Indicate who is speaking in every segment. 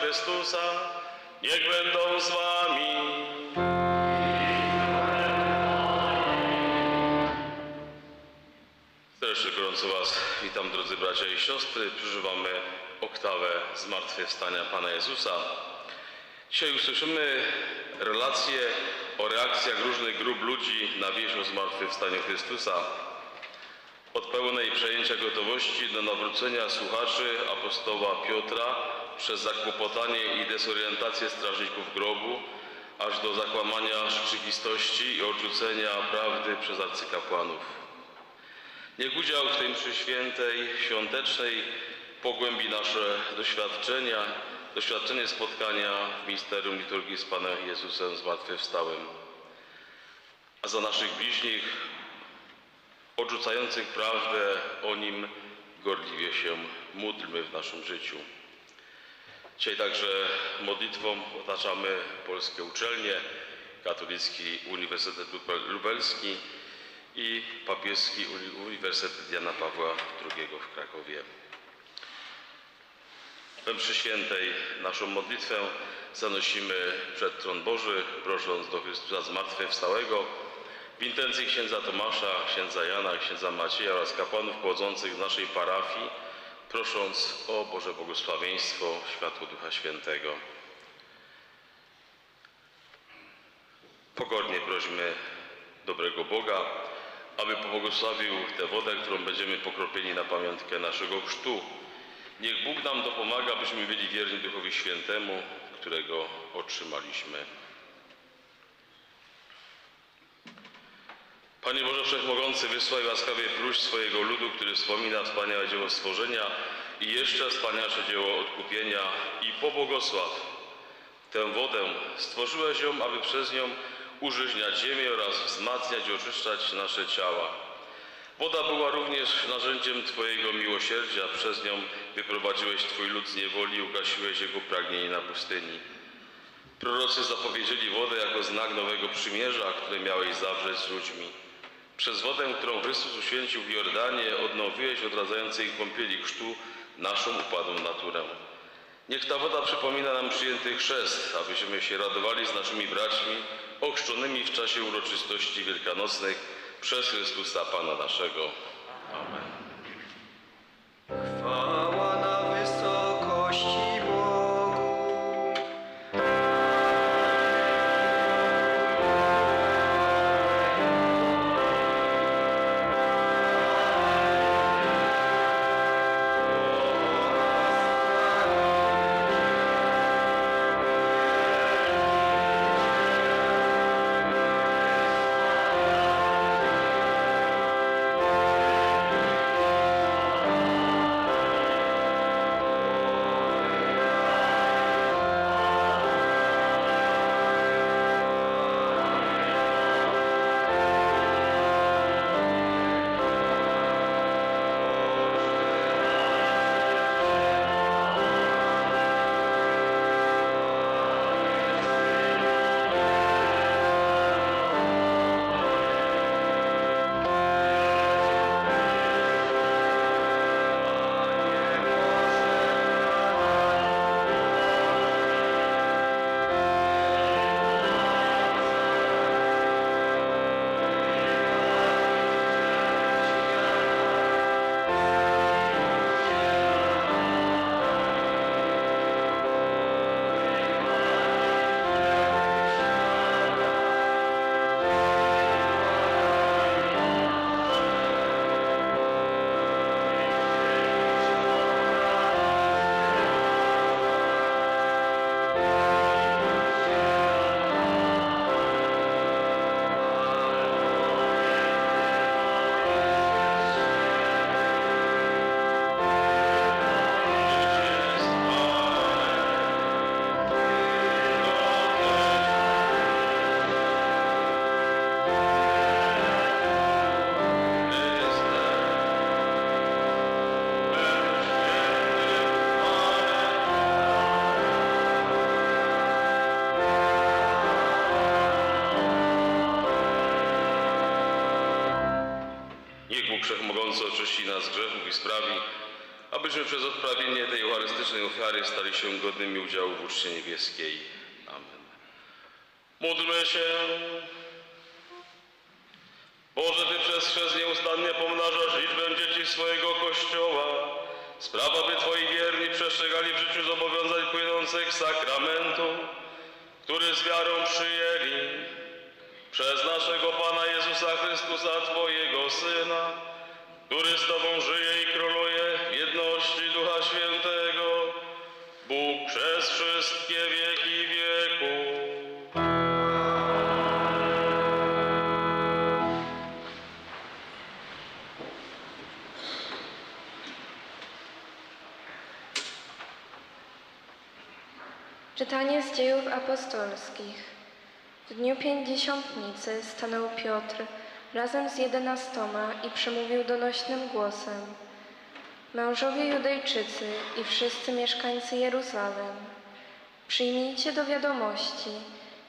Speaker 1: Chrystusa niech będą z wami. Serdecznie gorąco Was witam, drodzy bracia i siostry. Przeżywamy oktawę zmartwychwstania Pana Jezusa. Dzisiaj usłyszymy relacje o reakcjach różnych grup ludzi na wieść o zmartwychwstaniu Chrystusa. Od pełnej przejęcia gotowości do nawrócenia słuchaczy apostoła Piotra przez zakłopotanie i desorientację strażników grobu, aż do zakłamania rzeczywistości i odrzucenia prawdy przez arcykapłanów. Niech udział w tej mszy świętej, świątecznej pogłębi nasze doświadczenia, doświadczenie spotkania w misterium liturgii z Panem Jezusem zmartwychwstałym. A za naszych bliźnich, odrzucających prawdę o Nim, gorliwie się módlmy w naszym życiu. Dzisiaj także modlitwą otaczamy polskie uczelnie, Katolicki Uniwersytet Lubelski, i papieski Uni- Uniwersytet Jana Pawła II w Krakowie. We mszy świętej naszą modlitwę zanosimy przed tron Boży, prosząc do Chrystusa zmartwychwstałego w intencji księdza Tomasza, księdza Jana, księdza Macieja oraz kapłanów pochodzących z naszej parafii, prosząc o Boże błogosławieństwo, światło Ducha Świętego. Pokornie prośmy dobrego Boga, aby pobłogosławił tę wodę, którą będziemy pokropieni na pamiątkę naszego chrztu. Niech Bóg nam dopomaga, byśmy byli wierni Duchowi Świętemu, którego otrzymaliśmy. Panie Boże Wszechmogący, wysłaj łaskawie próśb swojego ludu, który wspomina wspaniałe dzieło stworzenia i jeszcze wspanialsze dzieło odkupienia i pobłogosław Tę wodę stworzyłeś ją, aby przez nią użyźniać ziemię oraz wzmacniać i oczyszczać nasze ciała. Woda była również narzędziem Twojego miłosierdzia, przez nią wyprowadziłeś Twój lud z niewoli i ugasiłeś jego pragnienie na pustyni. Prorocy zapowiedzieli wodę jako znak nowego przymierza, które miałeś zawrzeć z ludźmi. Przez wodę, którą Chrystus uświęcił w Jordanie, odnowiłeś odradzającej kąpieli chrztu naszą upadłą naturę. Niech ta woda przypomina nam przyjęty chrzest, abyśmy się radowali z naszymi braćmi ochrzczonymi w czasie uroczystości wielkanocnych przez Chrystusa Pana naszego. Amen. Niech Bóg Wszechmogący oczyści nas grzechów i sprawi, abyśmy przez odprawienie tej eucharystycznej ofiary stali się godnymi udziału w uczcie niebieskiej. Amen. Módlmy się. Boże, Ty przez chrzest nieustannie pomnażasz liczbę dzieci swojego Kościoła. Sprawa, by Twoi wierni przestrzegali w życiu zobowiązań płynących z sakramentu, który z wiarą przyjęli przez naszego Pana Jezusa Chrystusa, Twojego Syna, który z Tobą żyje i króluje w jedności Ducha Świętego, Bóg przez wszystkie wieki wieków.
Speaker 2: Czytanie z dziejów apostolskich. W dniu pięćdziesiątnicy stanął Piotr razem z jedenastoma i przemówił donośnym głosem. Mężowie Judejczycy i wszyscy mieszkańcy Jeruzalem, przyjmijcie do wiadomości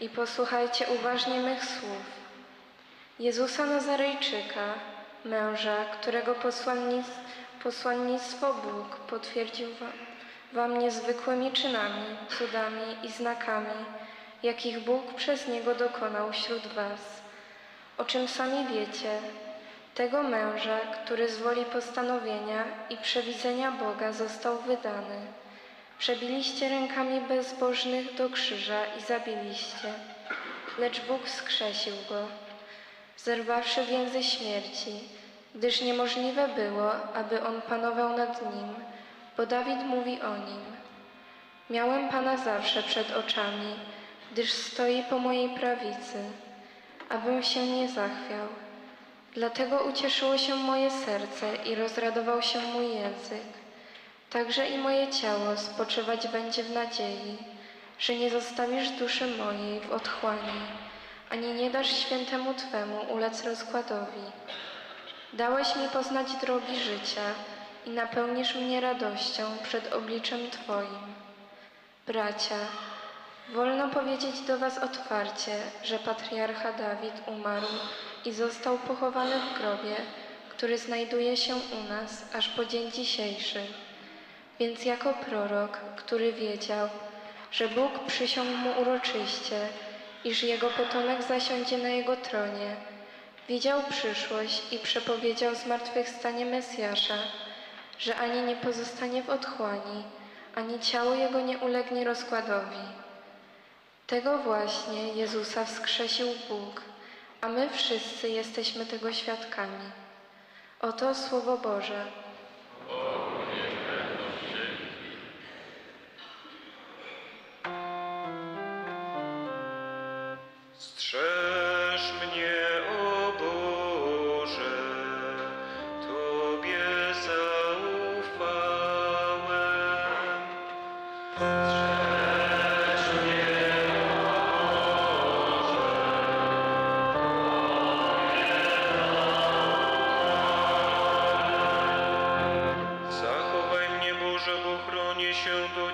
Speaker 2: i posłuchajcie uważnie mych słów. Jezusa Nazarejczyka, męża, którego posłannic, posłannictwo Bóg potwierdził wam, wam niezwykłymi czynami, cudami i znakami, jakich Bóg przez Niego dokonał wśród was. O czym sami wiecie, tego męża, który z woli postanowienia i przewidzenia Boga został wydany. Przebiliście rękami bezbożnych do krzyża i zabiliście, lecz Bóg skrzesił go zerwawszy więzy śmierci, gdyż niemożliwe było, aby on panował nad nim, bo Dawid mówi o nim. Miałem Pana zawsze przed oczami, gdyż stoi po mojej prawicy, abym się nie zachwiał. Dlatego ucieszyło się moje serce i rozradował się mój język. Także i moje ciało spoczywać będzie w nadziei, że nie zostawisz duszy mojej w otchłani, ani nie dasz świętemu Twemu ulec rozkładowi. Dałeś mi poznać drogi życia i napełnisz mnie radością przed obliczem Twoim. Bracia, wolno powiedzieć do Was otwarcie, że patriarcha Dawid umarł i został pochowany w grobie, który znajduje się u nas aż po dzień dzisiejszy. Więc jako prorok, który wiedział, że Bóg przysiągł mu uroczyście, iż jego potomek zasiądzie na jego tronie, widział przyszłość i przepowiedział zmartwychwstanie Mesjasza, że ani nie pozostanie w otchłani, ani ciało jego nie ulegnie rozkładowi. Tego właśnie Jezusa wskrzesił Bóg, a my wszyscy jesteśmy tego świadkami. Oto Słowo Boże.
Speaker 3: deixando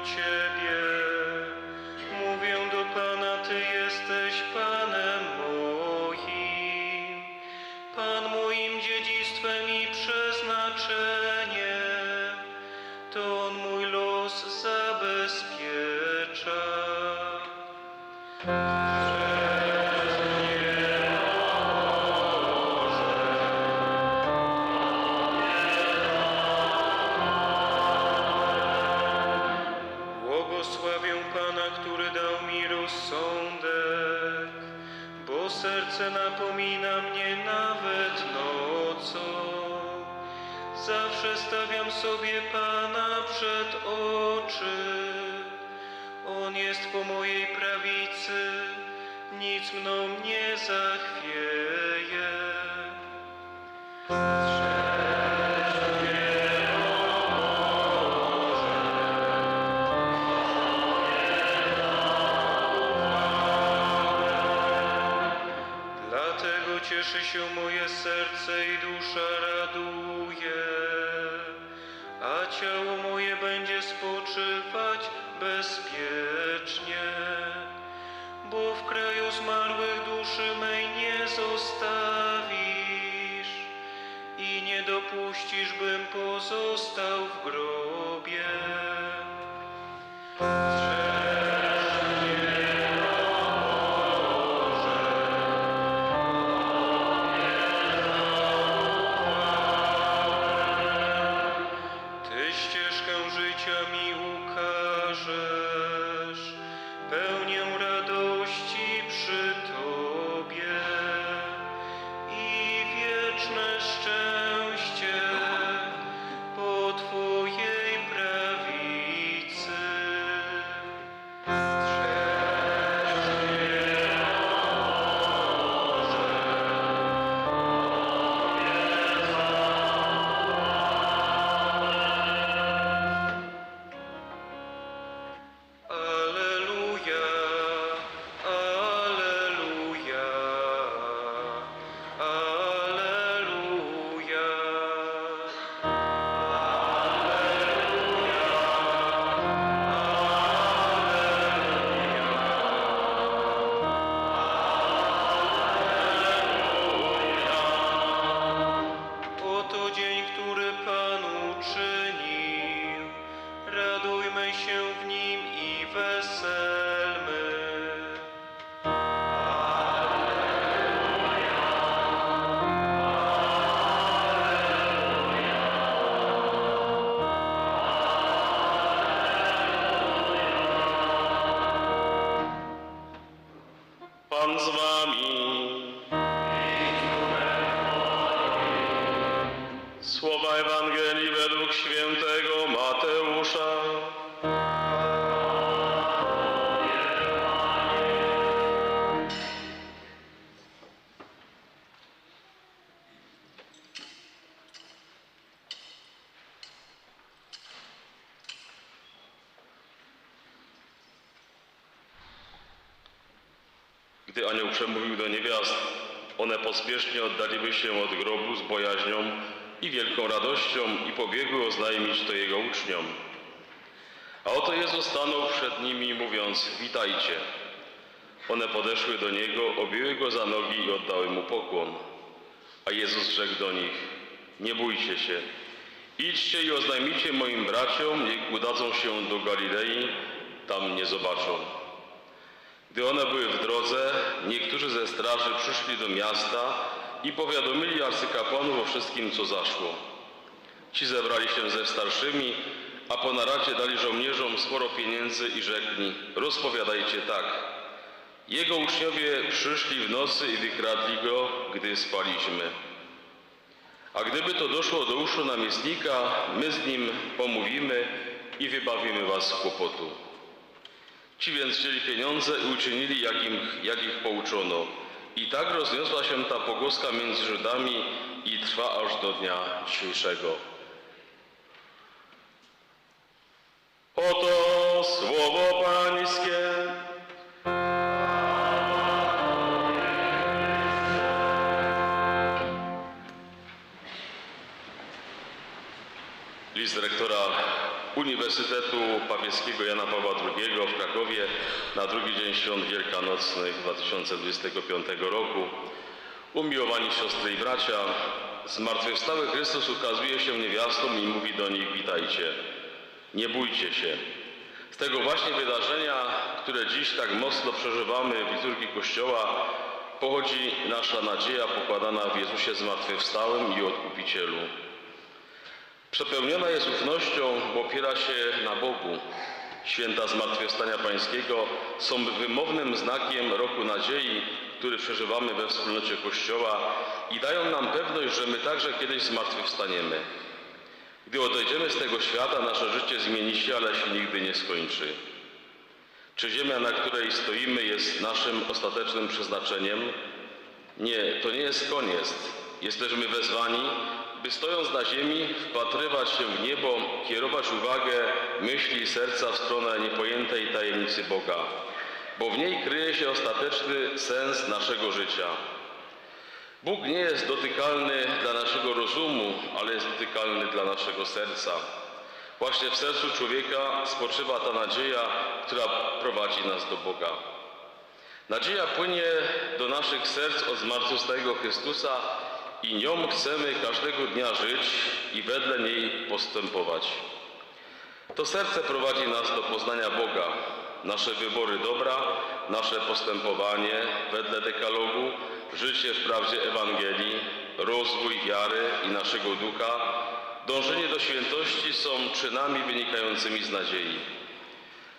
Speaker 3: Zawsze stawiam sobie Pana przed oczy. On jest po mojej prawicy, nic mną nie zachwieje. Zmarłych duszy mej nie zostawisz i nie dopuścisz, bym pozostał w grobie.
Speaker 1: Gdy anioł przemówił do niewiast, one pospiesznie oddaliły się od grobu z bojaźnią i wielką radością i pobiegły oznajmić to jego uczniom. A oto Jezus stanął przed nimi, mówiąc, witajcie. One podeszły do Niego, objęły Go za nogi i oddały Mu pokłon. A Jezus rzekł do nich, nie bójcie się. Idźcie i oznajmijcie moim braciom, niech udadzą się do Galilei, tam mnie zobaczą. Gdy one były w drodze, niektórzy ze straży przyszli do miasta i powiadomili arcykapłanów o wszystkim, co zaszło. Ci zebrali się ze starszymi, a po naradzie dali żołnierzom sporo pieniędzy i rzekli, rozpowiadajcie tak. Jego uczniowie przyszli w nocy i wykradli go, gdy spaliśmy. A gdyby to doszło do uszu namiestnika, my z nim pomówimy i wybawimy was z kłopotu. Ci więc wzięli pieniądze i uczynili, jak, im, jak ich pouczono. I tak rozniosła się ta pogłoska między Żydami i trwa aż do dnia dzisiejszego. Oto słowo Pańskie. List rektora Uniwersytetu Papieskiego Jana Pawła II w Krakowie na drugi dzień świąt wielkanocnych 2025 roku. Umiłowani siostry i bracia, zmartwychwstały Chrystus ukazuje się niewiastom i mówi do nich witajcie. Nie bójcie się. Z tego właśnie wydarzenia, które dziś tak mocno przeżywamy w liturgii Kościoła, pochodzi nasza nadzieja pokładana w Jezusie zmartwychwstałym i Odkupicielu. Przepełniona jest ufnością, bo opiera się na Bogu. Święta Zmartwychwstania Pańskiego są wymownym znakiem roku nadziei, który przeżywamy we wspólnocie Kościoła i dają nam pewność, że my także kiedyś zmartwychwstaniemy. Gdy odejdziemy z tego świata, nasze życie zmieni się, ale się nigdy nie skończy. Czy ziemia, na której stoimy, jest naszym ostatecznym przeznaczeniem? Nie, to nie jest koniec. Jesteśmy wezwani, by stojąc na ziemi, wpatrywać się w niebo, kierować uwagę, myśli i serca w stronę niepojętej tajemnicy Boga, bo w niej kryje się ostateczny sens naszego życia. Bóg nie jest dotykalny dla naszego rozumu, ale jest dotykalny dla naszego serca. Właśnie w sercu człowieka spoczywa ta nadzieja, która prowadzi nas do Boga. Nadzieja płynie do naszych serc od zmartwychwstałego Chrystusa i nią chcemy każdego dnia żyć i wedle niej postępować. To serce prowadzi nas do poznania Boga. Nasze wybory dobra, nasze postępowanie wedle dekalogu, życie w prawdzie Ewangelii, rozwój wiary i naszego ducha, dążenie do świętości są czynami wynikającymi z nadziei.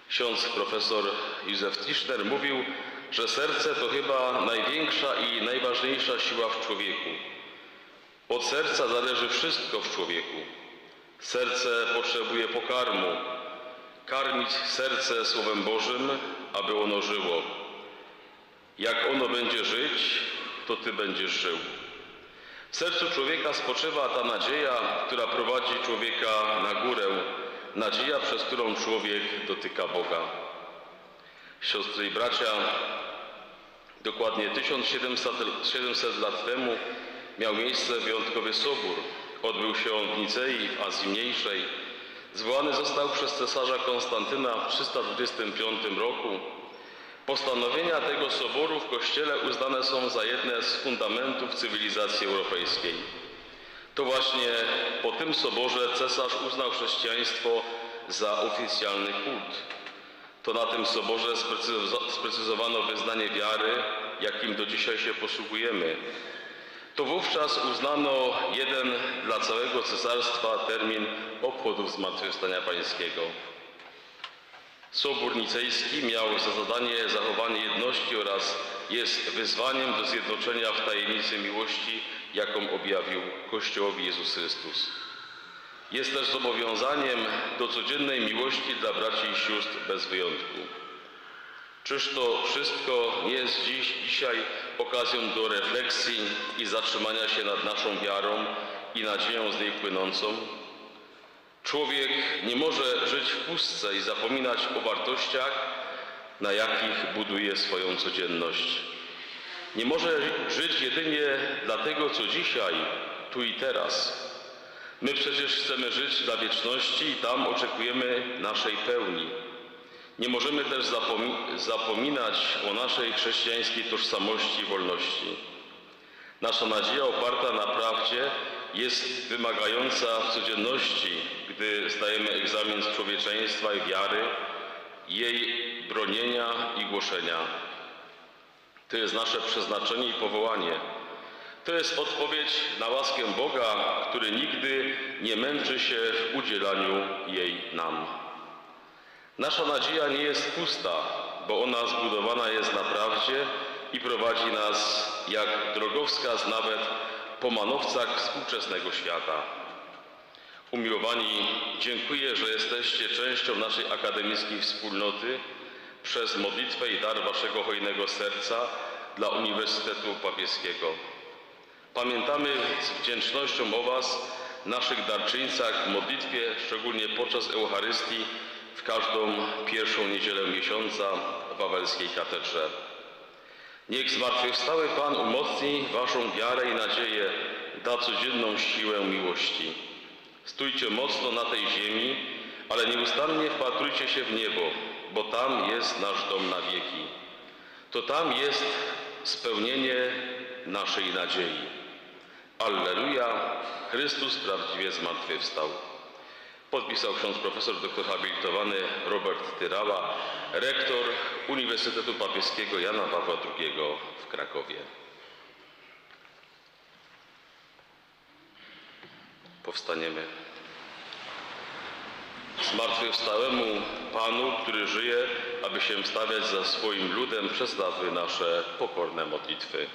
Speaker 1: Ksiądz profesor Józef Tischner mówił, że serce to chyba największa i najważniejsza siła w człowieku. Od serca zależy wszystko w człowieku. Serce potrzebuje pokarmu. Karmić serce Słowem Bożym, aby ono żyło. Jak ono będzie żyć, to Ty będziesz żył. W sercu człowieka spoczywa ta nadzieja, która prowadzi człowieka na górę, nadzieja, przez którą człowiek dotyka Boga. Siostry i bracia, dokładnie 1700 700 lat temu miał miejsce wyjątkowy sobór. Odbył się on w Nicei, w Azji Mniejszej. Zwołany został przez cesarza Konstantyna w 325 roku. Postanowienia tego soboru w Kościele uznane są za jedne z fundamentów cywilizacji europejskiej. To właśnie po tym soborze cesarz uznał chrześcijaństwo za oficjalny kult. To na tym soborze sprecyzo- sprecyzowano wyznanie wiary, jakim do dzisiaj się posługujemy. To wówczas uznano jeden dla całego cesarstwa termin obchodów Zmartwychwstania Pańskiego. Sobór Nicejski miał za zadanie zachowanie jedności oraz jest wyzwaniem do zjednoczenia w tajemnicy miłości, jaką objawił Kościołowi Jezus Chrystus. Jest też zobowiązaniem do codziennej miłości dla braci i sióstr bez wyjątku. Czyż to wszystko nie jest dziś, dzisiaj okazją do refleksji i zatrzymania się nad naszą wiarą i nadzieją z niej płynącą? Człowiek nie może żyć w pustce i zapominać o wartościach, na jakich buduje swoją codzienność. Nie może żyć jedynie dla tego, co dzisiaj, tu i teraz. My przecież chcemy żyć dla wieczności i tam oczekujemy naszej pełni. Nie możemy też zapomi- zapominać o naszej chrześcijańskiej tożsamości i wolności. Nasza nadzieja oparta na prawdzie jest wymagająca w codzienności, gdy zdajemy egzamin z człowieczeństwa i wiary, jej bronienia i głoszenia. To jest nasze przeznaczenie i powołanie. To jest odpowiedź na łaskę Boga, który nigdy nie męczy się w udzielaniu jej nam. Nasza nadzieja nie jest pusta, bo ona zbudowana jest na prawdzie i prowadzi nas jak drogowskaz nawet po manowcach współczesnego świata. Umiłowani, dziękuję, że jesteście częścią naszej akademickiej wspólnoty przez modlitwę i dar waszego hojnego serca dla Uniwersytetu Papieskiego. Pamiętamy z wdzięcznością o Was, naszych darczyńcach w modlitwie, szczególnie podczas Eucharystii w każdą pierwszą niedzielę miesiąca w Wawelskiej Katedrze. Niech zmartwychwstały Pan umocni Waszą wiarę i nadzieję, da codzienną siłę miłości. Stójcie mocno na tej ziemi, ale nieustannie wpatrujcie się w niebo, bo tam jest nasz dom na wieki. To tam jest spełnienie naszej nadziei. Alleluja, Chrystus prawdziwie zmartwychwstał. Podpisał ksiądz profesor doktor habilitowany Robert Tyrała, rektor Uniwersytetu Papieskiego Jana Pawła II w Krakowie. Powstaniemy. Zmartwychwstałemu Panu, który żyje, aby się wstawiać za swoim ludem przez nasze pokorne modlitwy.